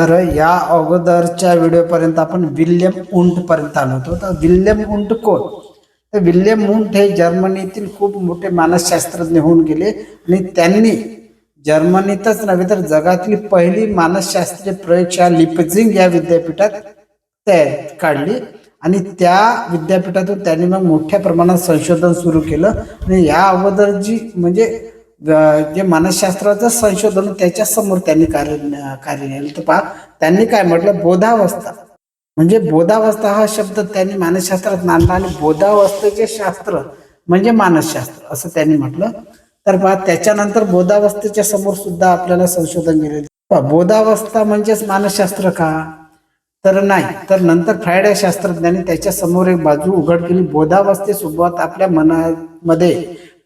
तर या अगोदरच्या व्हिडिओपर्यंत आपण विल्यम उंटपर्यंत आलो होतो. तर विल्यम उंट कोण? तर विल्यम उंट हे जर्मनीतील खूप मोठे मानसशास्त्रज्ञ होऊन गेले आणि त्यांनी जर्मनीतच नव्हे तर जगातली पहिली मानसशास्त्रीय प्रयोगशाळा लिपझिंग या विद्यापीठात तयार काढली आणि त्या विद्यापीठातून त्यांनी मग मोठ्या प्रमाणात संशोधन सुरू केलं. आणि या अगोदर जी म्हणजे जे मानसशास्त्राचं संशोधन त्याच्यासमोर त्यांनी कार्य कार्य नेलं तर पहा त्यांनी काय म्हटलं? बोधावस्था. म्हणजे बोधावस्था हा शब्द त्यांनी मानसशास्त्रात मानला आणि बोधावस्थेचे शास्त्र म्हणजे मानसशास्त्र असं त्यांनी म्हटलं. तर पहा त्याच्यानंतर बोधावस्थेच्या समोर सुद्धा आपल्याला संशोधन केले बोधावस्था म्हणजेच मानसशास्त्र का? तर नाही. तर नंतर फ्रायडे या शास्त्रज्ञांनी त्याच्यासमोर एक बाजू उघड केली. बोधावस्थेसोबत आपल्या मनामध्ये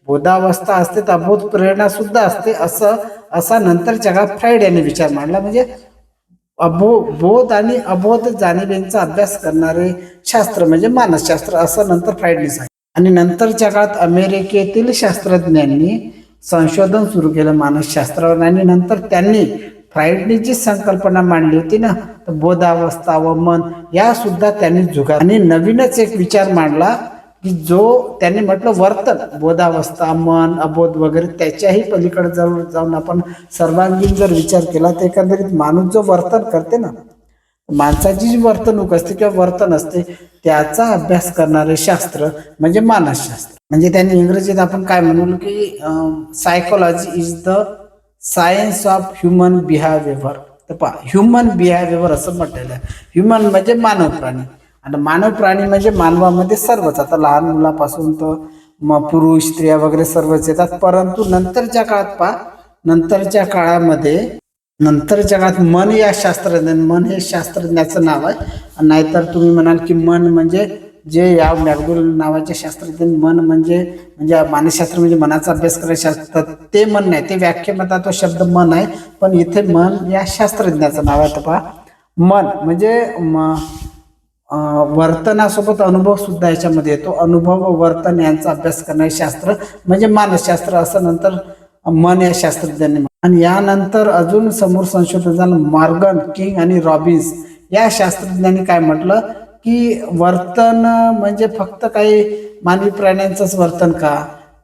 बोधावस्था असते तर अबोध प्रेरणा सुद्धा असते असं असा नंतरच्या काळात फ्रायड यांनी विचार मांडला. म्हणजे अबो बोध आणि अबोध जाणीवेंचा अभ्यास करणारे शास्त्र म्हणजे मानसशास्त्र असं नंतर फ्रायडने सांगितलं. आणि नंतरच्या काळात अमेरिकेतील शास्त्रज्ञांनी संशोधन सुरू केलं मानसशास्त्रावर आणि नंतर त्यांनी फ्रायडनी जी संकल्पना मांडली होती ना तर बोधावस्था व मन या सुद्धा त्यांनी जुगार आणि नवीनच एक विचार मांडला. की जो त्यांनी म्हटलं वर्तन बोधावस्था मन अबोध वगैरे त्याच्याही पलीकडे जाऊन जाऊन आपण सर्वांगीण जर विचार केला तर एकंदरीत माणूस जो वर्तन करते ना माणसाची जी वर्तणूक असते किंवा वर्तन असते त्याचा अभ्यास करणारे शास्त्र म्हणजे मानसशास्त्र. म्हणजे त्यांनी इंग्रजीत आपण काय म्हणू की psychology is the science of human behaviour तर पहा ह्युमन बिहेवियर असं म्हटलेलं आहे. ह्युमन म्हणजे मानव प्राणी. आणि मानव प्राणी म्हणजे मानवामध्ये सर्वच. आता लहान मुलापासून तर मग पुरुष स्त्रिया वगैरे सर्वच येतात. परंतु नंतरच्या काळात पहा नंतरच्या काळामध्ये नंतरच्या काळात मन या शास्त्रज्ञ मन हे शास्त्रज्ञाचं नाव आहे. नाहीतर तुम्ही म्हणाल की मन म्हणजे जे या मॅगडुल नावाचे शास्त्रज्ञ मन म्हणजे म्हणजे मानसशास्त्र म्हणजे मनाचा अभ्यास करायचे शास्त्र. ते मन नाही. ते व्याख्येमध्ये तो शब्द मन आहे. पण इथे मन या शास्त्रज्ञाचं नाव आहे. तर पहा मन म्हणजे म वर्तनासोबत अनुभव सुद्धा याच्यामध्ये येतो. अनुभव व वर्तन यांचा अभ्यास करणारे शास्त्र म्हणजे मानसशास्त्र असं नंतर मन या शास्त्रज्ञांनी आणि यानंतर अजून समोर संशोधन झालं किंग आणि रॉबिन्स या शास्त्रज्ञांनी काय म्हटलं? की वर्तन म्हणजे फक्त काही मानवी प्राण्यांचंच वर्तन का?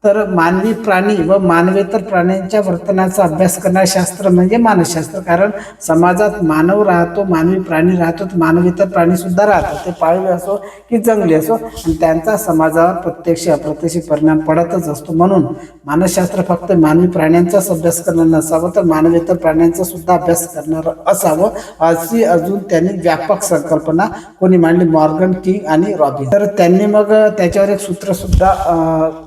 तर मानवी प्राणी व मानवेतर प्राण्यांच्या वर्तनाचा अभ्यास करणारे शास्त्र म्हणजे मानसशास्त्र. कारण समाजात मानव राहतो मानवी प्राणी राहतो तर मानवेतर प्राणीसुद्धा राहतात. ते पाळीव असो की जंगली असो आणि त्यांचा समाजावर प्रत्यक्ष अप्रत्यक्ष परिणाम पडतच असतो. म्हणून मानसशास्त्र फक्त मानवी प्राण्यांचाच अभ्यास करणार नसावं तर मानवेतर प्राण्यांचा सुद्धा अभ्यास करणारं असावं अशी अजून त्यांनी व्यापक संकल्पना कोणी मांडली? मॉर्गन किंग आणि रॉबिन. तर त्यांनी मग त्याच्यावर एक सूत्रसुद्धा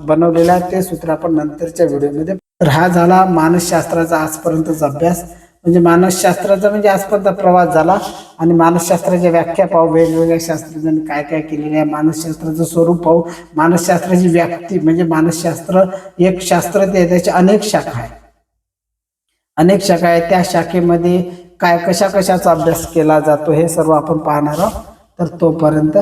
बनवलेलं आहे. ते सूत्र आपण नंतरच्या व्हिडिओमध्ये तर हा झाला मानसशास्त्राचा आजपर्यंतचा अभ्यास. म्हणजे मानसशास्त्राचा म्हणजे आजपर्यंत प्रवास झाला. आणि मानसशास्त्राच्या व्याख्या पाहू. वेगवेगळ्या शास्त्रज्ञांनी काय काय केलेलं आहे. मानसशास्त्राचं स्वरूप पाहू. मानसशास्त्राची व्याप्ती म्हणजे मानसशास्त्र एक शास्त्र ते त्याचे अनेक शाखा आहे अनेक शाखा आहेत. त्या शाखेमध्ये काय कशा कशाचा अभ्यास केला जातो हे सर्व आपण पाहणार आहोत. तर तोपर्यंत